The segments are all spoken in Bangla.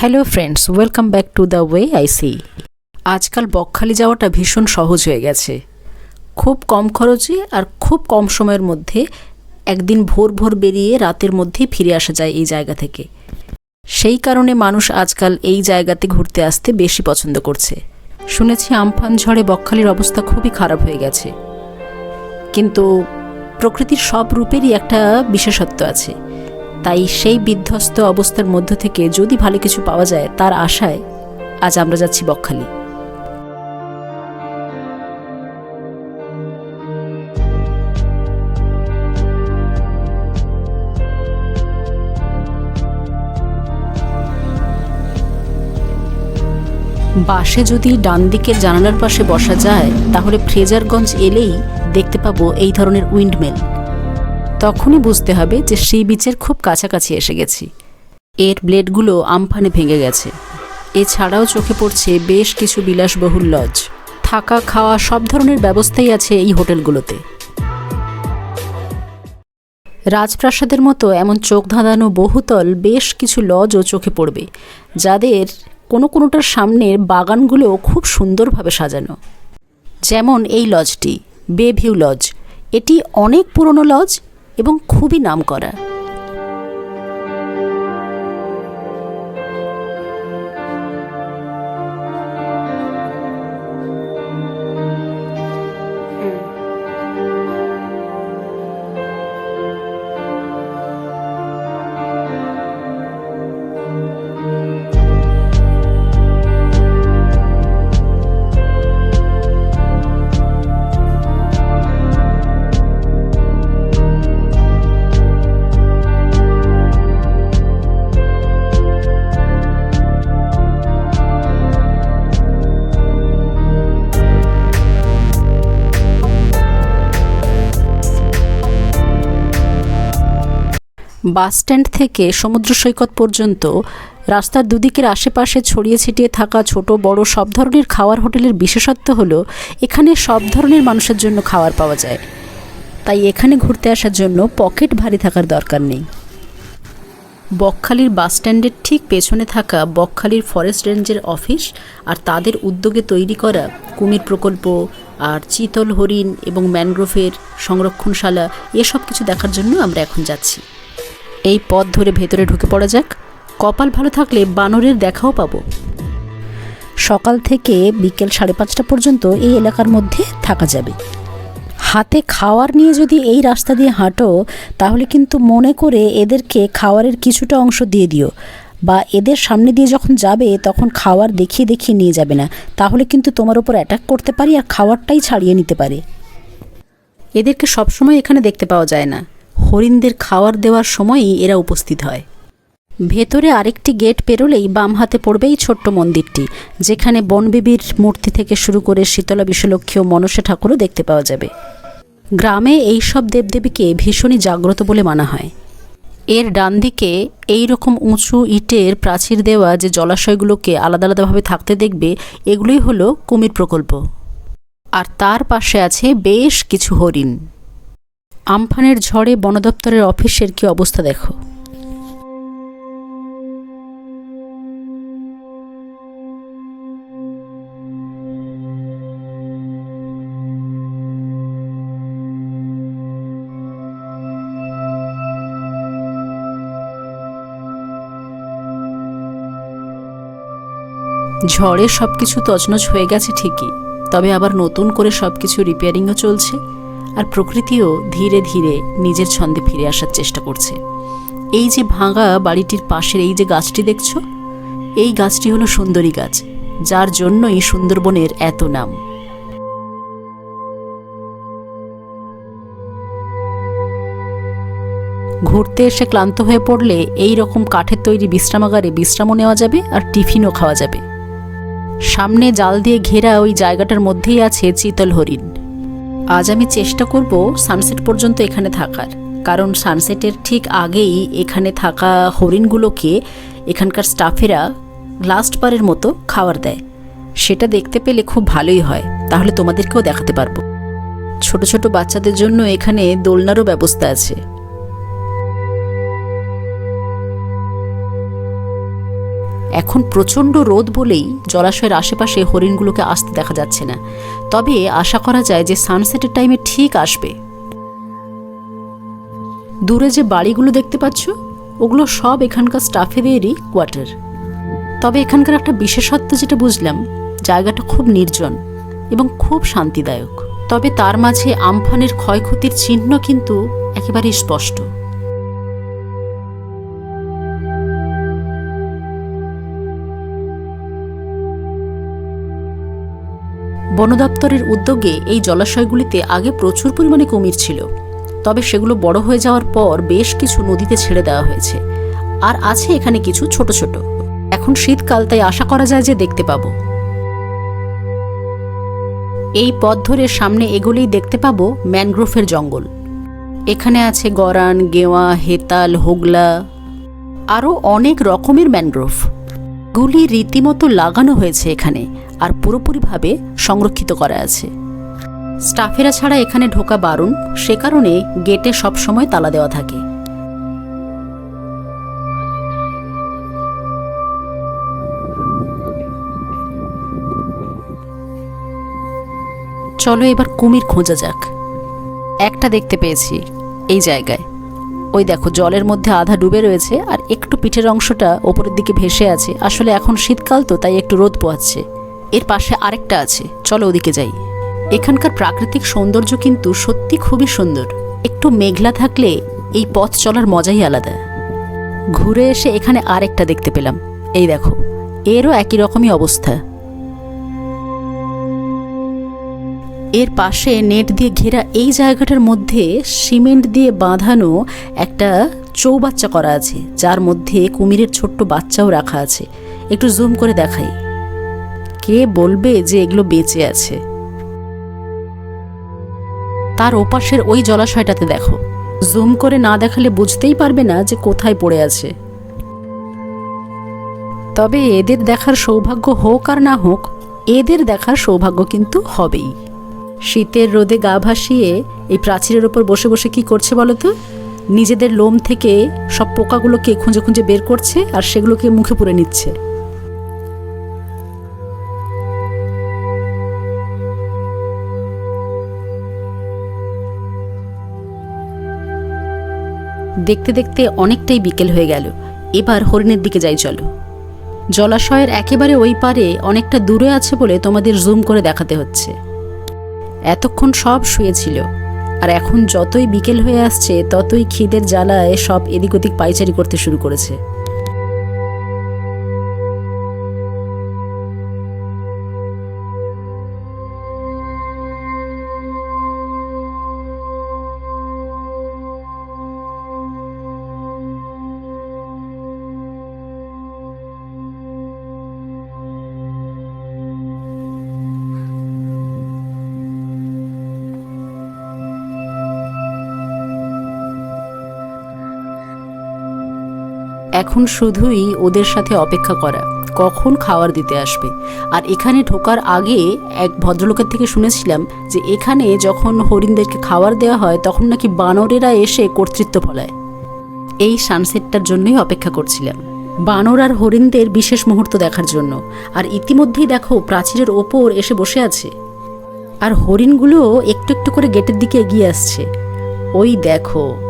Hello friends welcome back to the way I see আজকাল বকখালি যাওয়াটা ভীষণ সহজ হয়ে গেছে। খুব কম খরচে আর খুব কম সময়ের মধ্যে একদিন ভোর ভোর বেরিয়ে রাতের মধ্যেই ফিরে আসা যায় এই জায়গা থেকে। সেই কারণে মানুষ আজকাল এই জায়গাতে ঘুরতে আসতে বেশি পছন্দ করছে। শুনেছি আমফান ঝড়ে বকখালির অবস্থা খুবই খারাপ হয়ে গেছে। কিন্তু প্রকৃতির সব রূপেরই একটা বিশেষত্ব আছে। তাই সেই বিধ্বস্ত অবস্থার মধ্য থেকে যদি ভালো কিছু পাওয়া যায় তার আশায় আজ আমরা যাচ্ছি বকখালি। বাসে যদি ডান দিকের জানালার পাশে বসা যায়, তাহলে ফ্রেজারগঞ্জ এলেই দেখতে পাবো এই ধরনের উইন্ডমেল। তখনই বুঝতে হবে যে সি বিচের খুব কাছাকাছি এসে গেছি। এর ব্লেডগুলো আমফানে ভেঙে গেছে। এছাড়াও চোখে পড়ছে বেশ কিছু বিলাসবহুল লজ। থাকা, খাওয়া সব ধরনের ব্যবস্থাই আছে এই হোটেলগুলোতে। রাজপ্রাসাদের মতো এমন চোখ ধাঁধানো বহুতল বেশ কিছু লজও চোখে পড়বে, যাদের কোনো কোনোটার সামনের বাগানগুলো খুব সুন্দরভাবে সাজানো। যেমন এই লজটি, বেভিউ লজ। এটি অনেক পুরনো লজ এবং খুবই নামকরা। বাস স্ট্যান্ড থেকে সমুদ্র সৈকত পর্যন্ত রাস্তার দুদিকের আশেপাশে ছড়িয়ে ছিটিয়ে থাকা ছোট, বড় সব ধরনের খাওয়ার হোটেলের বিশেষত্ব হলো এখানে সব ধরনের মানুষের জন্য খাবার পাওয়া যায়। তাই এখানে ঘুরতে আসার জন্য পকেট ভারী থাকার দরকার নেই। বকখালির বাস স্ট্যান্ডের ঠিক পেছনে থাকা বকখালির ফরেস্ট রেঞ্জের অফিস আর তাদের উদ্যোগে তৈরি করা কুমির প্রকল্প আর চিতল হরিণ এবং ম্যানগ্রোভের সংরক্ষণশালা, এসব কিছু দেখার জন্য আমরা এখন যাচ্ছি। এই পথ ধরে ভেতরে ঢুকে পড়া যাক। কপাল ভালো থাকলে বানরের দেখাও পাবো। সকাল থেকে বিকেল সাড়ে পাঁচটা পর্যন্ত এই এলাকার মধ্যে থাকা যাবে। হাতে খাওয়ার নিয়ে যদি এই রাস্তা দিয়ে হাঁটো, তাহলে কিন্তু মনে করে এদেরকে খাওয়ারের কিছুটা অংশ দিয়ে দিও। বা এদের সামনে দিয়ে যখন যাবে, তখন খাওয়ার দেখিয়ে দেখিয়ে নিয়ে যাবে না। তাহলে কিন্তু তোমার ওপর অ্যাটাক করতে পারি আর খাওয়ারটাই ছাড়িয়ে নিতে পারে। এদেরকে সবসময় এখানে দেখতে পাওয়া যায় না। হরিণদের খাওয়ার দেওয়ার সময়ই এরা উপস্থিত হয়। ভেতরে আরেকটি গেট পেরোলেই বাম হাতে পড়বে এই ছোট্ট মন্দিরটি, যেখানে বনবিবির মূর্তি থেকে শুরু করে শীতলা বিশ্বলক্ষ্মী ও মনসা ঠাকুরও দেখতে পাওয়া যাবে। গ্রামে এই সব দেবদেবীকে ভীষণই জাগ্রত বলে মানা হয়। এর ডান দিকে এই রকম উঁচু ইটের প্রাচীর দেওয়া যে জলাশয়গুলোকে আলাদা আলাদাভাবে থাকতে দেখবে, এগুলোই হলো কুমির প্রকল্প। আর তার পাশে আছে বেশ কিছু হরিণ। আমফানের ঝড়ে বন দপ্তরের অফিসের কি অবস্থা দেখো। ঝড়ে সব কিছু তছনছ হয়ে গেছে ঠিকই, তবে আবার নতুন করে সব কিছু রিপেয়ারিংও চলছে। আর প্রকৃতিও ধীরে ধীরে নিজের ছন্দে ফিরে আসার চেষ্টা করছে। এই যে ভাঙা বাড়িটির পাশের এই যে গাছটি দেখছ? এই গাছটি হলো সুন্দরী গাছ, যার জন্যই সুন্দরবনের এত নাম। ঘুরতে এসে ক্লান্ত হয়ে পড়লে এই রকম কাঠের তৈরি বিশ্রামাগারে বিশ্রামও নেওয়া যাবে আর টিফিনও খাওয়া যাবে। সামনে জাল দিয়ে ঘেরা ওই জায়গাটার মধ্যেই আছে চিতল হরিণ। আজ আমি চেষ্টা করব সানসেট পর্যন্ত এখানে থাকার। কারণ সানসেটের ঠিক আগেই এখানে থাকা হরিণগুলোকে এখানকার স্টাফেরা লাস্ট বারের মতো খাবার দেয়। সেটা দেখতে পেলে খুব ভালোই হয়। তাহলে তোমাদেরকেও দেখাতে পারব। ছোট ছোট বাচ্চাদের জন্য এখানে দোলনারও ব্যবস্থা আছে। এখন প্রচণ্ড রোদ বলেই জলাশয়ের আশেপাশে হরিণগুলোকে আসতে দেখা যাচ্ছে না। তবে আশা করা যায় যে সানসেটের টাইমে ঠিক আসবে। দূরে যে বাড়িগুলো দেখতে পাচ্ছ, ওগুলো সব এখানকার স্টাফেদেরই কোয়ার্টার তবে এখানকার একটা বিশেষত্ব যেটা বুঝলাম, জায়গাটা খুব নির্জন এবং খুব শান্তিদায়ক। তবে তার মাঝে আমফানের ক্ষয়ক্ষতির চিহ্ন কিন্তু একেবারেই স্পষ্ট। বন দপ্তরের উদ্যোগে এই জলাশয়গুলিতে আগে প্রচুর পরিমাণে কুমির ছিল। তবে সেগুলো বড় হয়ে যাওয়ার পর বেশ কিছু নদীতে ছেড়ে দেওয়া হয়েছে। আর আছে এখানে কিছু ছোট ছোট। এখন শীতকাল, তাই আশা করা যায় যে দেখতে পাবো। এই পথ ধরে সামনে এগুলেই দেখতে পাবো ম্যানগ্রোভের জঙ্গল। এখানে আছে গরান, গেওয়া, হেতাল, হোগলা, আরও অনেক রকমের ম্যানগ্রোভ। গুলি রীতিমতো লাগানো হয়েছে এখানে। আর পুরোপুরিভাবে সংরক্ষিত করা আছে। স্টাফেরা ছাড়া এখানে ঢোকা বারণ সে কারণে গেটে সবসময় তালা দেওয়া থাকে। চলো এবার কুমির খোঁজা যাক। একটা দেখতে পেয়েছি, এই জায়গায়। ওই দেখো, জলের মধ্যে আধা ডুবে রয়েছে আর একটু পিঠের অংশটা ওপরের দিকে ভেসে আছে। আসলে এখন শীতকাল তো, তাই একটু রোদ পোয়াচ্ছে এর পাশে আরেকটা আছে। চলো ওদিকে যাই। এখানকার প্রাকৃতিক সৌন্দর্য কিন্তু সত্যি খুবই সুন্দর। একটু মেঘলা থাকলে এই পথ চলার মজাই আলাদা। ঘুরে এসে এখানে আরেকটা দেখতে পেলাম। এই দেখো, এরও একই রকমই অবস্থা। এর পাশে নেট দিয়ে ঘেরা এই জায়গাটার মধ্যে সিমেন্ট দিয়ে বাঁধানো একটা চৌবাচ্চা করা আছে, যার মধ্যে কুমিরের ছোট্ট বাচ্চাও রাখা আছে। একটু জুম করে দেখাই। কে বলবে যে এগুলো বেঁচে আছে? তার ওপাশের ওই জলাশয়টাতে দেখো। জুম করে না দেখালে বুঝতেই পারবে না যে কোথায় পড়ে আছে। তবে এদের দেখার সৌভাগ্য হোক আর না হোক, এদের দেখার সৌভাগ্য কিন্তু হবেই। শীতের রোদে গা ভাসিয়ে এই প্রাচীরের ওপর বসে বসে কি করছে বলো তো? নিজেদের লোম থেকে সব পোকাগুলোকে খুঁজে খুঁজে বের করছে আর সেগুলোকে মুখে পুরে নিচ্ছে। দেখতে দেখতে অনেকটাই বিকেল হয়ে গেল। এবার হরিণের দিকে যাই, চলো। জলাশয়ের একেবারে ওই পারে অনেকটা দূরে আছে বলে তোমাদের জুম করে দেখাতে হচ্ছে। এতক্ষণ সব শুয়েছিল। আর এখন যতই বিকেল হয়ে আসছে, ততই খিদের জ্বালায় সব এদিক ওদিক পাইচারি করতে শুরু করেছে। এখন শুধুই ওদের সাথে অপেক্ষা করা, কখন খাবার দিতে আসবে। আর এখানে ঢোকার আগে এক ভদ্রলোকের থেকে শুনেছিলাম যে এখানে যখন হরিণদেরকে খাবার দেওয়া হয়, তখন নাকি বানরেরা এসে কর্তৃত্ব ফলায়। এই সানসেটটার জন্যই অপেক্ষা করছিলাম। বানর আর হরিণদের বিশেষ মুহূর্ত দেখার জন্য। আর ইতিমধ্যেই দেখো, প্রাচীরের ওপর এসে বসে আছে। আর হরিণগুলো একটু একটু করে গেটের দিকে এগিয়ে আসছে। ওই দেখো।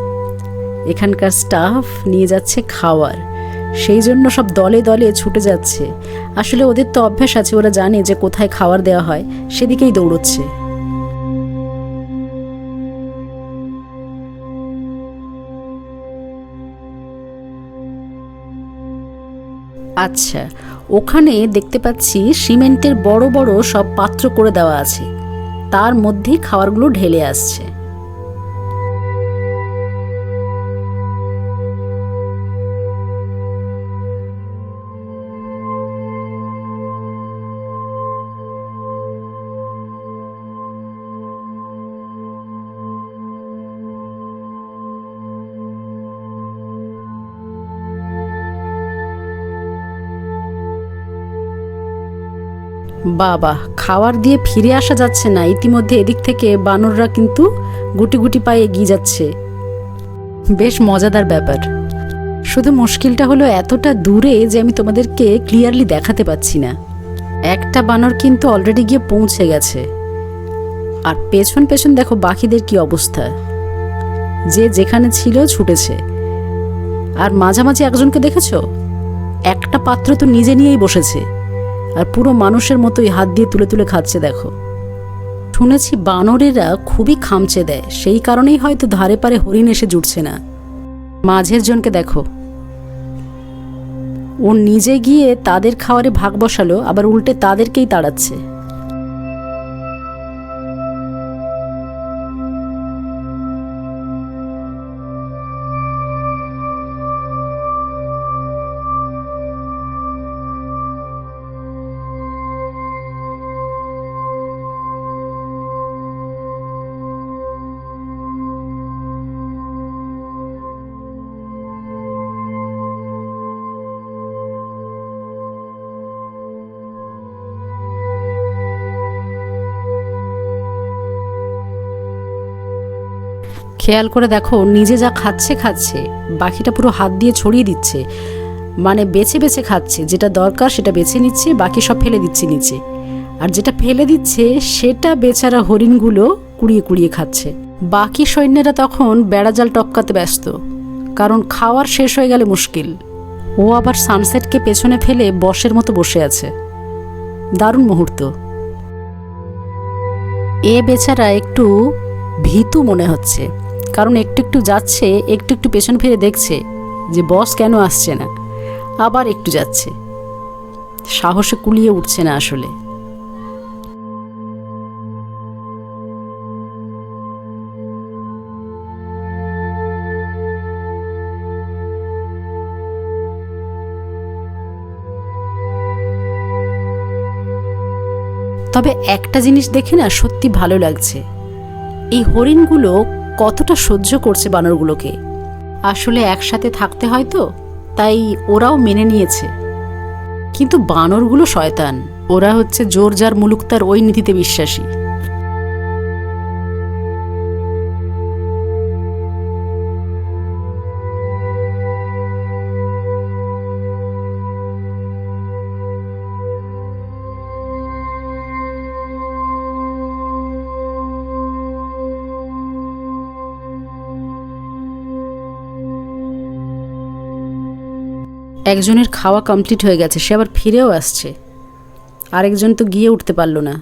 এখানকার স্টাফ নিয়ে যাচ্ছে খাওয়ার। সেই জন্য সব দলে দলে ছুটে যাচ্ছে। আসলে ওদের তো অভ্যাস আছে, ওরা জানে যে কোথায় খাবার দেওয়া হয়, সেদিকেই দৌড়চ্ছে। আচ্ছা ওখানে দেখতে পাচ্ছি সিমেন্টের বড় বড় সব পাত্র করে দেওয়া আছে। তার মধ্যেই খাবারগুলো ঢেলে আসছে। বাবা, খাওয়ার দিয়ে ফিরে আসা যাচ্ছে না। ইতিমধ্যে এদিক থেকে বানররা কিন্তু গুটি গুটি পায়ে এগিয়ে যাচ্ছে। বেশ মজাদার ব্যাপার। শুধু মুশকিলটা হলো এতটা দূরে যে আমি তোমাদেরকে ক্লিয়ারলি দেখাতে পাচ্ছি না। একটা বানর কিন্তু অলরেডি গিয়ে পৌঁছে গেছে। আর পেছন পেছন দেখো বাকিদের কি অবস্থা। যে যেখানে ছিল ছুটেছে। আর মাঝামাঝি একজনকে দেখেছ? একটা পাত্র তো নিজে নিয়েই বসেছে। আর পুরো মানুষের মতোই হাত দিয়ে তুলে তুলে খাচ্ছে, দেখো। শুনেছি বানরেরা খুবই খামচে দেয়, সেই কারণেই হয়তো ধারে পারে হরিণ এসে জুটছে না। মাঝের জনকে দেখো। ও নিজে গিয়ে তাদের খাওয়ারে ভাগ বসালো, আবার উল্টে তাদেরকেই তাড়াচ্ছে। খেয়াল করে দেখো, নিজে যা খাচ্ছে খাচ্ছে। বাকিটা পুরো হাত দিয়ে ছড়িয়ে দিচ্ছে। মানে বেছে বেছে খাচ্ছে। যেটা দরকার সেটা বেছে নিচ্ছে, বাকি সব ফেলে দিচ্ছে নিচে। আর যেটা ফেলে দিচ্ছে, সেটা বেচারা হরিণগুলো কুড়িয়ে কুড়িয়ে খাচ্ছে। বাকি সৈন্যরা তখন বেড়াজাল টপকাতে ব্যস্ত। কারণ খাওয়ার শেষ হয়ে গেলে মুশকিল। ও আবার সানসেটকে পেছনে ফেলে বসের মতো বসে আছে। দারুণ মুহূর্ত। এ বেচারা একটু ভীতু মনে হচ্ছে। কারণ একটু একটু যাচ্ছে, একটু একটু পেছন ফিরে দেখছে যে বস কেন আসছে না, আবার একটু যাচ্ছে। সাহসে কুলিয়ে উঠছে না আসলে। তবে একটা জিনিস দেখে না সত্যি ভালো লাগছে। এই হরিণগুলো কতটা সহ্য করছে বানরগুলোকে। আসলে একসাথে থাকতে হয় তো, তাই ওরাও মেনে নিয়েছে। কিন্তু বানরগুলো শয়তান, ওরা হচ্ছে জোর যার মুলুক তার ওই নীতিতে বিশ্বাসী। একজনের খাওয়া কমপ্লিট হয়ে গেছে, সে আবার ফিরেও আসছে। আরেকজন তো গিয়ে উঠতে পারল না।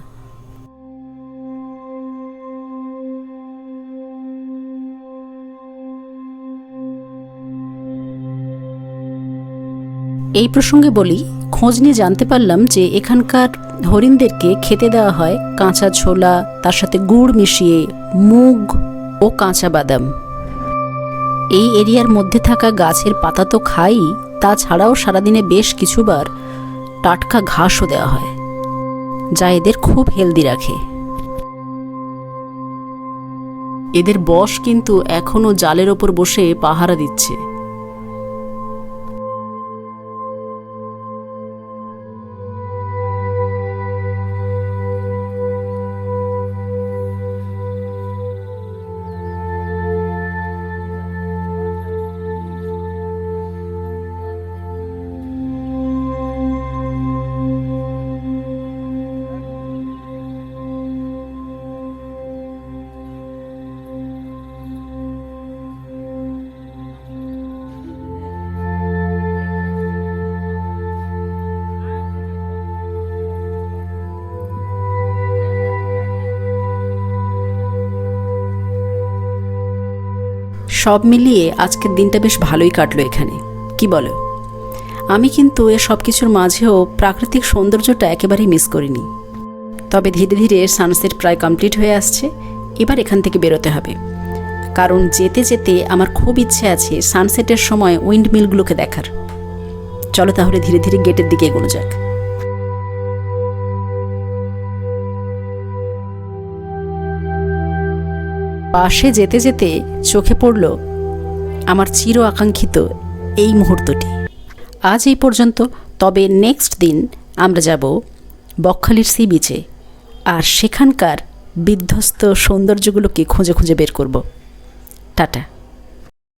এই প্রসঙ্গে বলি, খোঁজ নিয়ে জানতে পারলাম যে এখানকার হরিণদেরকে খেতে দেওয়া হয় কাঁচা ছোলা, তার সাথে গুড় মিশিয়ে মুগ ও কাঁচা বাদাম। এই এরিয়ার মধ্যে থাকা গাছের পাতা তো খাই তাছাড়াও সারাদিনে বেশ কিছুবার টাটকা ঘাসও দেওয়া হয়, যা এদের খুব হেলদি রাখে। এদের বস কিন্তু এখনও জালের ওপর বসে পাহারা দিচ্ছে। সব মিলিয়ে আজকের দিনটা বেশ ভালোই কাটলো এখানে। কি বলো? আমি কিন্তু এ সব কিছুর মাঝেও প্রাকৃতিক সৌন্দর্যটা একেবারেই মিস করিনি। তবে ধীরে ধীরে সানসেট প্রায় কমপ্লিট হয়ে আসছে, এবার এখান থেকে বেরোতে হবে। কারণ যেতে যেতে আমার খুব ইচ্ছে আছে সানসেটের সময় উইন্ড মিলগুলোকে দেখার। চলো তাহলে ধীরে ধীরে গেটের দিকে এগোনো যাক। পাশে যেতে যেতে চোখে পড়ল আমার চির আকাঙ্ক্ষিত এই মুহূর্তটি। আজ এই পর্যন্ত, তবে নেক্সট দিন আমরা যাব বকখালির সি বিচে, আর সেখানকার বিধ্বস্ত সৌন্দর্যগুলোকে খুঁজে খুঁজে বের করব। টাটা।